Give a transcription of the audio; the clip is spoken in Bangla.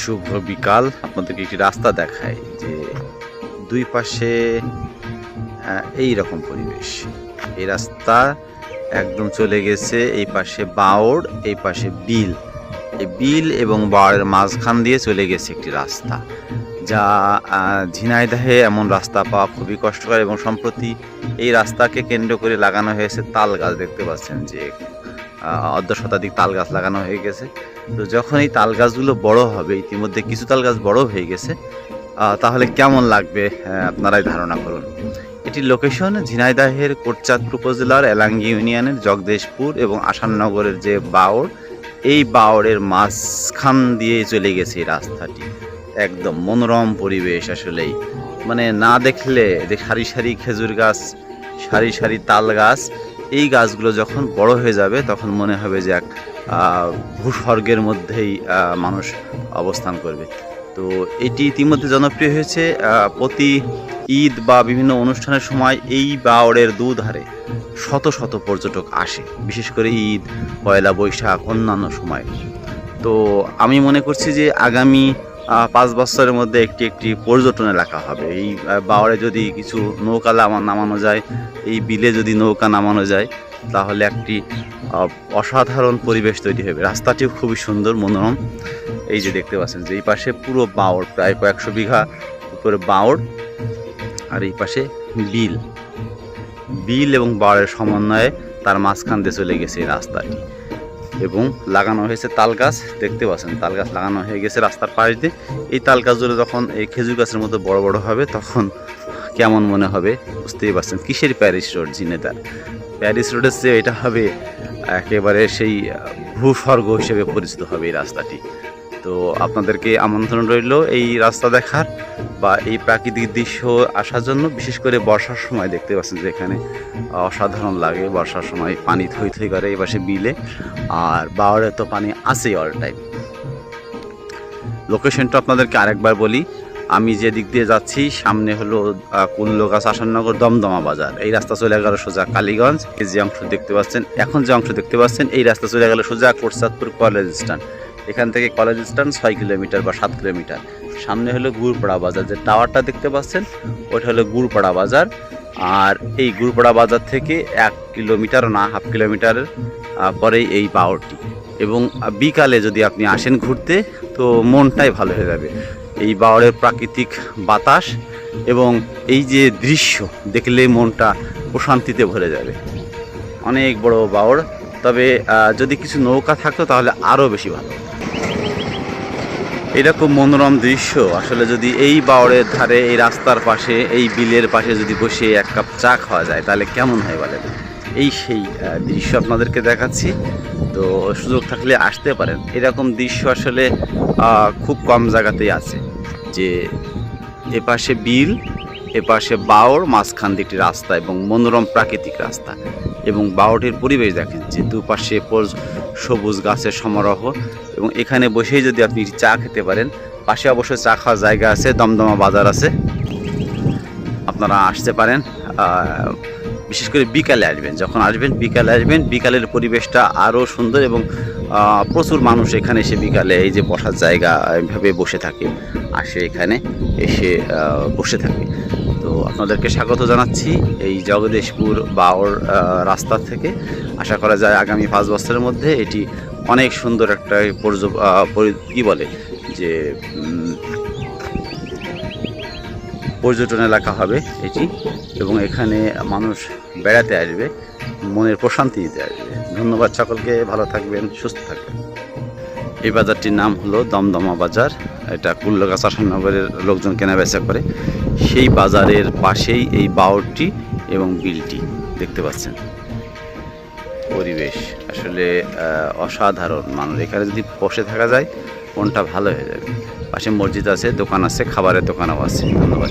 শুভ বিকাল। আপনাদেরকে একটি রাস্তা দেখায় যে দুই পাশে এই রকম পরিবেশ। এই রাস্তা একদম চলে গেছে এই পাশে বাওড় এই পাশে বিল। এই বিল এবং বাওড়ের মাঝখান দিয়ে চলে গেছে একটি রাস্তা। যা ঝিনাইদাহে এমন রাস্তা পাওয়া খুবই কষ্টকর এবং সম্প্রতি এই রাস্তাকে কেন্দ্র করে লাগানো হয়েছে তাল গাছ। দেখতে পাচ্ছেন যে অর্ধ শতাধিক তাল গাছ লাগানো হয়ে গেছে। তো যখন এই তাল গাছগুলো বড় হবে, ইতিমধ্যে কিছু তাল গাছ বড় হয়ে গেছে তাহলে কেমন লাগবে আপনারাই ধারণা করুন। এটির লোকেশন ঝিনাইদাহের কোটচাঁদপুর উপজেলার এলাঙ্গি ইউনিয়নের জগদেশপুর এবং আসাননগরের যে বাওড় এই বাওড়ের মাঝখান দিয়ে চলে গেছে এই রাস্তাটি। একদম মনোরম পরিবেশ আসলেই। মানে না দেখলে যে সারি সারি খেজুর গাছ, সারি সারি তাল গাছ, এই গাছগুলো যখন বড় হয়ে যাবে তখন মনে হবে যে এক ভূস্বর্গের মধ্যেই মানুষ অবস্থান করবে। তো এটি ইতিমধ্যে জনপ্রিয় হয়েছে প্রতি ঈদ বা বিভিন্ন অনুষ্ঠানের সময় এই বাওড়ের দুধারে শত শত পর্যটক আসে, বিশেষ করে ঈদ, পয়লা বৈশাখ, অন্যান্য সময়। তো আমি মনে করছি যে আগামী পাঁচ বছরের মধ্যে একটি একটি পর্যটন এলাকা হবে। এই বাওড়ে যদি কিছু নৌকা নামানো যায়, এই বিলে যদি নৌকা নামানো যায়, তাহলে একটি অসাধারণ পরিবেশ তৈরি হবে। রাস্তাটিও খুবই সুন্দর, মনোরম। এই যে দেখতে পাচ্ছেন যে এই পাশে পুরো বাওড় প্রায় কয়েকশো বিঘা উপরে বাওড় আর এই পাশে বিল। বিল এবং বাওড়ের সমন্বয়ে তার মাঝখান দিয়ে চলে গেছে এই রাস্তাটি। এবং লাগানো হয়েছে তাল গাছ। দেখতে পাচ্ছেন, তাল গাছ লাগানো হয়ে গেছে রাস্তার পাশ দিয়ে। এই তাল গাছগুলো যখন এই খেজুর গাছের মতো বড় বড় হবে, তখন কেমন মনে হবে বুঝতেই পারছেন? কিসের প্যারিস রোড জিনেদার প্যারিস রোডের চেয়ে এটা হবে, একেবারে সেই ভূস্বর্গ হিসেবে পরিচিত হবে এই রাস্তাটি। তো আপনাদেরকে আমন্ত্রণ রইল এই রাস্তা দেখার। বা এই প্রাকৃতিক দৃশ্য আসার জন্য বিশেষ করে বর্ষার সময় দেখতে পাচ্ছেন যে এখানে অসাধারণ লাগে বর্ষার সময় পানি থই থই করে এই পাশে বিলে, আর বাওয়ারে তো পানি আছেই অল টাইম লোকেশনটা আপনাদেরকে আরেকবার বলি, আমি যে দিক দিয়ে যাচ্ছি, সামনে হলো কুল্লগাছ আসাননগর দমদমা বাজার। এই রাস্তা চলে গেল সোজা কালীগঞ্জ, এই যে অংশ দেখতে পাচ্ছেন, এখন যে অংশ দেখতে পাচ্ছেন, এই রাস্তা চলে গেল সোজা কোটসাদপুর কলেজ স্ট্যান্ড। এখান থেকে কলেজ স্ট্যান্ড ছয় কিলোমিটার বা সাত কিলোমিটার। সামনে হলো গুড়পাড়া বাজার, যে টাওয়ারটা দেখতে পাচ্ছেন, ওটা হলো গুড়পাড়া বাজার। আর এই গুড়পাড়া বাজার থেকে এক কিলোমিটার না হাফ কিলোমিটার পরেই এই পাওয়ারটি। এবং বিকালে যদি আপনি আসেন ঘুরতে, তো মনটাই ভালো হয়ে যাবে। এই বাওয়ারের প্রাকৃতিক বাতাস এবং এই যে দৃশ্য, দেখলে মনটা প্রশান্তিতে ভরে যাবে। অনেক বড় বাওড় তবে যদি কিছু নৌকা থাকতো তাহলে আরও বেশি ভালো এরকম মনোরম দৃশ্য। আসলে যদি এই বাওড়ের ধারে, এই রাস্তার পাশে, এই বিলের পাশে যদি বসে এক কাপ চা খাওয়া যায়, তাহলে কেমন হয় বলেন? এই সেই দৃশ্য আপনাদেরকে দেখাচ্ছি। তো সুযোগ থাকলে আসতে পারেন। এরকম দৃশ্য আসলে খুব কম জায়গাতেই আছে। যে এপাশে বিল, এপাশে বাওড় মাঝখান দিয়ে একটি রাস্তা এবং মনোরম প্রাকৃতিক রাস্তা। এবং বাওড়টির পরিবেশ দেখেন যে দুপাশে সবুজ গাছের সমারোহ এবং এখানে বসেই যদি আপনি চা খেতে পারেন, পাশে অবশ্যই চা খাওয়ার জায়গা আছে, দমদমা বাজার আছে। আপনারা আসতে পারেন বিশেষ করে বিকালে আসবেন। যখন আসবেন, বিকালে আসবেন, বিকালের পরিবেশটা আরও সুন্দর এবং প্রচুর মানুষ এখানে এসে বিকালে এই যে বসার জায়গা এভাবে বসে থাকে, আসে এখানে এসে বসে থাকে। তো আপনাদেরকে স্বাগত জানাচ্ছি এই জগদীশপুর বাওর রাস্তা থেকে। আশা করা যায় আগামী পাঁচ বছরের মধ্যে এটি অনেক সুন্দর একটা পর্য কি বলে? যে পর্যটন এলাকা হবে এটি এবং এখানে মানুষ বেড়াতে আসবে, মনের প্রশান্তি দিতে আসবে। ধন্যবাদ সকলকে, ভালো থাকবেন, সুস্থ থাকবেন। এই বাজারটির নাম হলো দমদমা বাজার। এটা কুল্লগাছ নগরের লোকজন কেনা বেচা করে, সেই বাজারের পাশেই এই বাউরটি এবং বিলটি দেখতে পাচ্ছেন। পরিবেশ আসলে অসাধারণ। মানুষ এখানে যদি বসে থাকা যায়, মনটা ভালো হয়ে যাবে। পাশে মসজিদ আছে, দোকান আছে, খাবারের দোকানও আছে। ধন্যবাদ